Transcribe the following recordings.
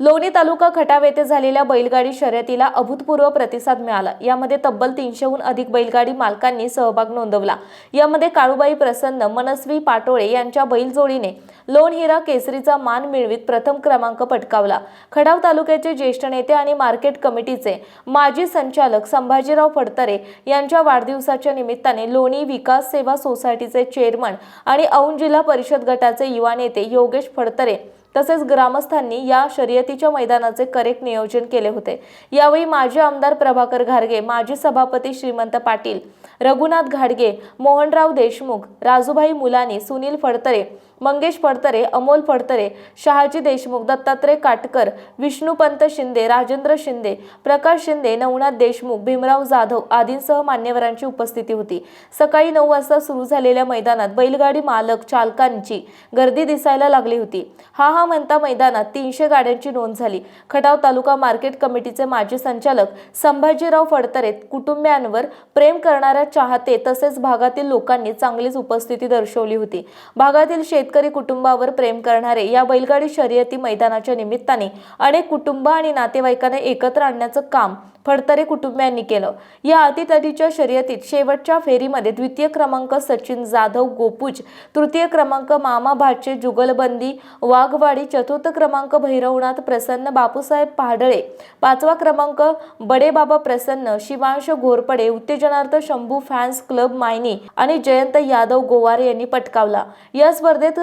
लोणी तालुका खटाव येथे झालेल्या बैलगाडी शर्यतीला अभूतपूर्व प्रतिसाद मिळाला. यामध्ये तब्बल तीनशेहून अधिक बैलगाडी मालकांनी सहभाग नोंदवला. यामध्ये काळूबाई प्रसन्न मनस्वी पाटोळे यांच्या बैलजोडीने लोणहिरा केसरीचा मान मिळवीत प्रथम क्रमांक पटकावला. खडाव तालुक्याचे ज्येष्ठ नेते आणि मार्केट कमिटीचे माजी संचालक संभाजीराव फडतरे यांच्या वाढदिवसाच्या निमित्ताने लोणी विकास सेवा सोसायटीचे चेअरमन आणि औंध जिल्हा परिषद गटाचे युवा नेते योगेश फडतरे तसेच ग्रामस्थांनी या शर्यतीच्या मैदानाचे करेक्ट नियोजन केले होते. यावेळी माजी आमदार प्रभाकर घारगे माजी सभापती श्रीमंत पाटील रघुनाथ घाडगे मोहनराव देशमुख राजूभाई मुलानी सुनील फडतरे मंगेश फडतरे अमोल फडतरे शहाजी देशमुख दत्तात्रय काटकर विष्णुपंत शिंदे राजेंद्र शिंदे प्रकाश शिंदे नवनाथ देशमुख भीमराव जाधव आदींसह मान्यवरांची उपस्थिती होती. सकाळी नऊ वाजता सुरू झालेल्या मैदानात बैलगाडी मालक चालकांची गर्दी दिसायला लागली होती. हा हा म्हणता मैदानात तीनशे गाड्यांची नोंद झाली. खटाव तालुका मार्केट कमिटीचे माजी संचालक संभाजीराव फडतरे कुटुंबियांवर प्रेम करणाऱ्या चाहते तसेच भागातील लोकांनी चांगलीच उपस्थिती दर्शवली होती. भागातील शेतकरी कुटुंबावर प्रेम करणारे या बैलगाडी शर्यती मैदानाच्या निमित्ताने अनेक कुटुंब आणि नातेवाईकांना एकत्र आणण्याचं काम फडतरे कुटुंबियांनी केलं. या अतितटीच्या शर्यतीत शेवटच्या फेरीमध्ये द्वितीय क्रमांक सचिन जाधव गोपूज तृतीय क्रमांक मामा भाचे जुगलबंदी वाघवाडी चतुर्थ क्रमांक भैरवनाथ प्रसन्न बापूसाहेब पाडळे पाचवा क्रमांक बडेबाबा प्रसन्न शिवांश घोरपडे उत्तेजनार्थ शंभू फॅन्स क्लब मायनी आणि जयंत यादव गोवारे यांनी पटकावला. या स्पर्धेत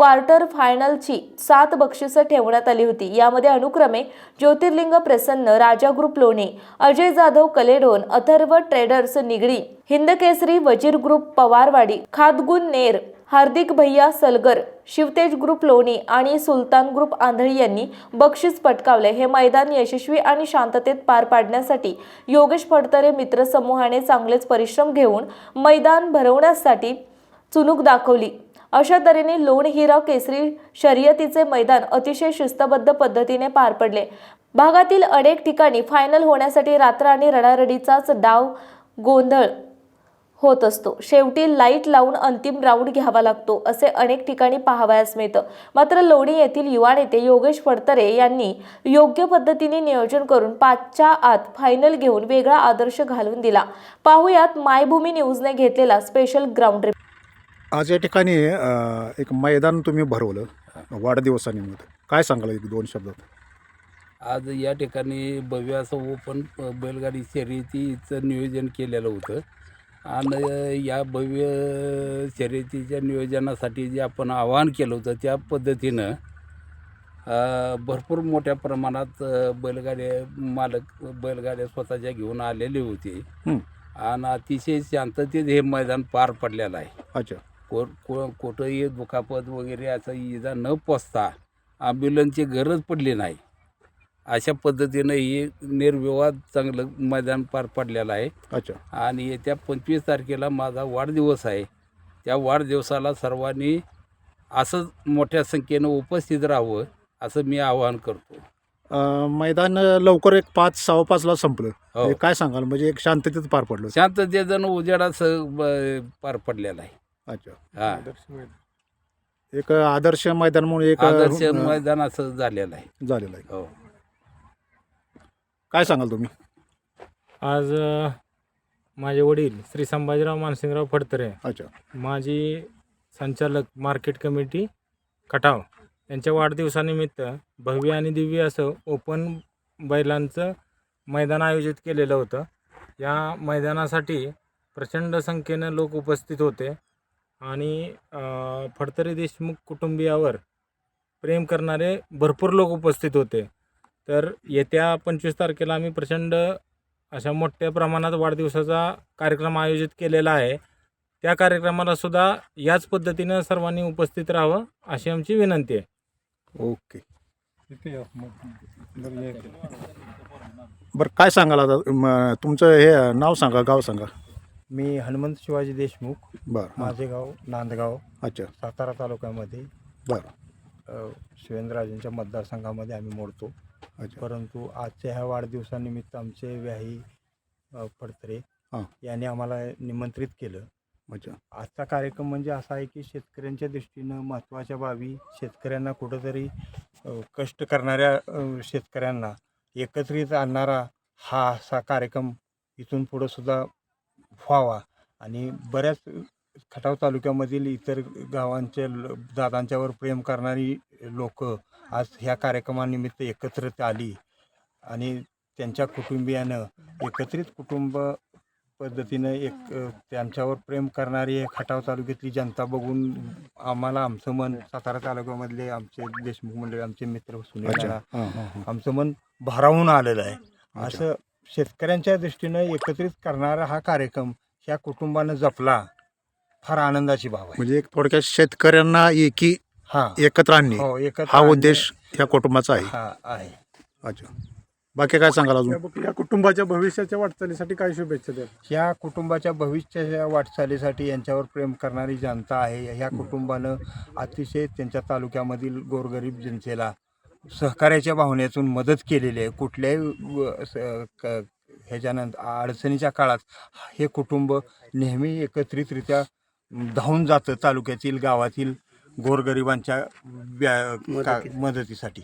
क्वार्टर फायनलची सात बक्षिसं ठेवण्यात आली होती. यामध्ये अनुक्रमे ज्योतिर्लिंग प्रसन्न राजा group Lone Ajay Jadhav कलेडोन Atharva traders Nigdi Hindkesari Wazir group Pawarwadi Khadgun Ner Hardik bhaiya Salgar Shivtej group लोणी आणि सुलतान ग्रुप आंधळी यांनी बक्षीस पटकावले. हे मैदान यशस्वी आणि शांततेत पार पाडण्यासाठी योगेश फडतरे मित्रसमूहाने चांगलेच परिश्रम घेऊन मैदान भरवण्यासाठी चुनूक दाखवली. अशा तऱ्हेने लोण हिरा केसरी शर्यतीचे मैदान अतिशय शिस्तबद्ध पद्धतीने पार पडले. भागातील अनेक ठिकाणी फायनल होण्यासाठी रात्र आणि रडारडीचाच डाव गोंधळ होत असतो. शेवटी लाइट लावून अंतिम राऊंड घ्यावा लागतो असे अनेक ठिकाणी पाहावयास मिळतं. मात्र लोणी येथील युवा नेते योगेश फडतरे यांनी योग्य पद्धतीने नियोजन करून पाचच्या आत फायनल घेऊन वेगळा आदर्श घालून दिला. पाहुयात मायभूमी न्यूजने घेतलेला स्पेशल ग्राउंड रिप आज या ठिकाणी अ, एक मैदान तुम्ही भरवलं वाढदिवसानिमित्त. काय सांगाल एक दोन शब्दात? आज या ठिकाणी भव्य असं ओपन बैलगाडी शर्यतीचं नियोजन केलेलं होतं. आणि या भव्य शर्यतीच्या नियोजनासाठी जे आपण आवाहन केलं होतं त्या पद्धतीनं अ, भरपूर मोठ्या प्रमाणात अ, बैलगाड्या मालक बैलगाड्या स्वतःच्या घेऊन आलेले होते. हं. आणि अतिशय शांततेत हे मैदान पार पडलेलं आहे. अच्छा. को को कुठंही दुखापत वगैरे असं इजा न पोचता ॲम्ब्युलन्सची गरज पडली नाही. अशा पद्धतीनं ही निर्विवाद चांगलं मैदान पार पडलेलं आहे. अच्छा. आणि येत्या पंचवीस तारखेला माझा वाढदिवस आहे. त्या वाढदिवसाला सर्वांनी असंच मोठ्या संख्येनं उपस्थित राहावं असं मी आवाहन करतो. अ, मैदान लवकर एक पाच सहा पाचला संपलं. हो. हे काय सांगाल? म्हणजे एक शांततेत पार पडलं. शांततेजण उजेडाचं ब- पार पडलेलं आहे. अच्छा. हां. एक आदर्श मैदान म्हणून एक आदर्श मैदान असं झालेलं आहे. झालेलं आहे. हो. काय सांगाल तुम्ही? आज अ, माझे वडील श्री संभाजीराव मानसिंगराव फडतरे अच्छा. माजी संचालक मार्केट कमिटी खटाव यांच्या वाढदिवसानिमित्त भव्य आणि दिव्य असं ओपन बैलांचं मैदान आयोजित केलेलं होतं. या मैदानासाठी प्रचंड संख्येनं लोक उपस्थित होते. आणि फडतरे देशमुख कुटुंबियावर प्रेम करणारे भरपूर लोक उपस्थित होते. तर येत्या पंचवीस तारखेला आम्ही प्रचंड अशा मोठ्या प्रमाणात वाढदिवसाचा कार्यक्रम आयोजित केलेला आहे. त्या कार्यक्रमाला सुद्धा याच पद्धतीनं सर्वांनी उपस्थित राहावं अशी आमची विनंती आहे. ओके. बरं काय सांगाल आता? तुमचं हे नाव सांगा गाव सांगा. मी हनुमंत शिवाजी देशमुख बरं. माझे गाव नांदगाव अच्छा. सातारा तालुक्यामध्ये. बरं. अ, शिवेंद्रराजेंच्या मतदारसंघामध्ये आम्ही मोडतो. अच्छा. परंतु आजच्या ह्या वाढदिवसानिमित्त आमचे व्याही अ, फडतरे हां. यांनी आम्हाला निमंत्रित केलं. अच्छा. आजचा कार्यक्रम म्हणजे असा आहे की शेतकऱ्यांच्या दृष्टीनं महत्त्वाच्या बाबी शेतकऱ्यांना कुठंतरी अ, कष्ट करणाऱ्या अ, शेतकऱ्यांना एकत्रित आणणारा हा असा कार्यक्रम इथून पुढं सुद्धा व्हावा. आणि बऱ्याच खटाव तालुक्यामधील इतर गावांच्या ल- दादांच्यावर प्रेम करणारी लोक आज ह्या कार्यक्रमानिमित्त एकत्रित आली. आणि त्यांच्या कुटुंबियानं एकत्रित कुटुंब पद्धतीनं एक त्यांच्यावर प्रेम करणारी खटाव तालुक्यातली जनता बघून आम्हाला आमचं मन सातारा तालुक्यामधले आमचे देशमुख मंडळी आमचे मित्र सुनील आमचं मन भारावून आलेलं आहे. असं शेतकऱ्यांच्या दृष्टीनं एकत्रित करणारा हा कार्यक्रम ह्या कुटुंबानं जपला. फार आनंदाची बाब आहे. म्हणजे एक थोडक्यात शेतकऱ्यांना एकी हा. एकत्र आणणे हो एकत्र हा उद्देश ह्या कुटुंबाचा आहे. हा आहे. अच्छा. बाकी काय सांगाल अजून? या कुटुंबाच्या भविष्याच्या वाटचालीसाठी काय शुभेच्छा द्या. ह्या कुटुंबाच्या भविष्याच्या वाटचालीसाठी यांच्यावर प्रेम करणारी जनता आहे. ह्या कुटुंबानं अतिशय त्यांच्या तालुक्यामधील गोरगरीब जनतेला सहकार्याच्या भावनेतून मदत केलेली आहे. कुठल्याही ह्याच्यानंतर अडचणीच्या काळात हे कुटुंब नेहमी एकत्रितरित्या धावून जातं तालुक्यातील गावातील गोरगरिबांच्या व्या- मदतीसाठी.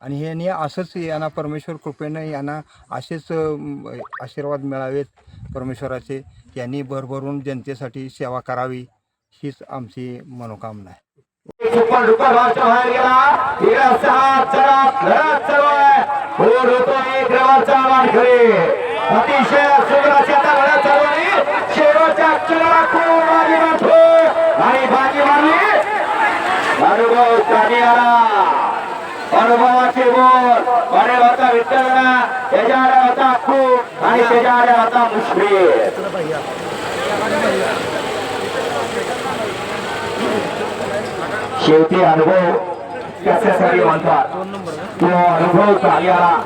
आणि ह्यांनी असंच यांना परमेश्वर कृपेनं यांना असेच आशीर्वाद मिळावेत. परमेश्वराचे यांनी भरभरून जनतेसाठी सेवा करावी हीच आमची मनोकामना आहे. अनुभव काढी आला. अनुभवाचे बोल. अरे होता विठ्ठलना त्याच्याकडे होता खूप आणि त्याच्याकडे होता मुश्किल शेवटी अनुभव कशासाठी म्हणतात. तो अनुभव चाली आला.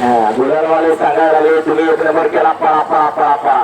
हा, गुलालवाले सांगायला लागले तुम्ही एक नंबर केला पळा पळा पळा पळा.